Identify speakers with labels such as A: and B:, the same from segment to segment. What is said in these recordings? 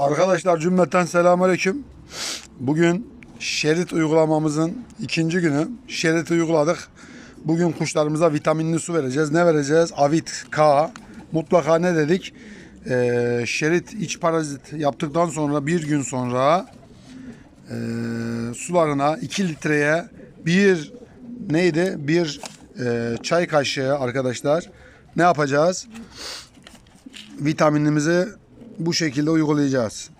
A: Arkadaşlar cümleten selamünaleyküm. Bugün şerit uygulamamızın ikinci günü. Şerit uyguladık. Bugün kuşlarımıza vitaminli su vereceğiz. Ne vereceğiz? Avit K. Mutlaka ne dedik? Ee, şerit iç parazit yaptıktan sonra bir gün sonra e, sularına 2 litreye bir neydi? Bir e, çay kaşığı arkadaşlar. Ne yapacağız? vitaminimizi bu şekilde uygulayacağız.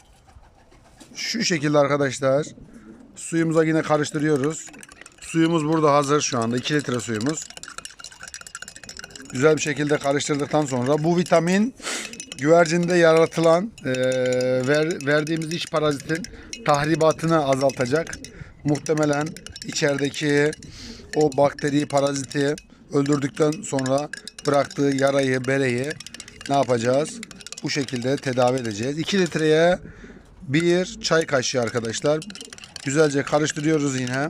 A: Şu şekilde arkadaşlar suyumuza yine karıştırıyoruz. Suyumuz burada hazır şu anda 2 litre suyumuz. Güzel bir şekilde karıştırdıktan sonra bu vitamin güvercinde yaratılan eee, ver, verdiğimiz iç parazitin tahribatını azaltacak. Muhtemelen içerideki o bakteriyi, paraziti öldürdükten sonra bıraktığı yarayı, bereyi ne yapacağız? Bu şekilde tedavi edeceğiz. 2 litreye bir çay kaşığı arkadaşlar. Güzelce karıştırıyoruz yine.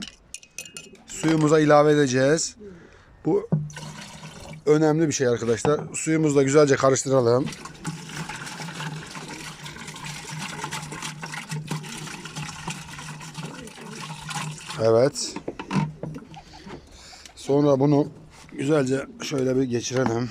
A: Suyumuza ilave edeceğiz. Bu önemli bir şey arkadaşlar. Suyumuzu da güzelce karıştıralım. Evet. Sonra bunu güzelce şöyle bir geçirelim.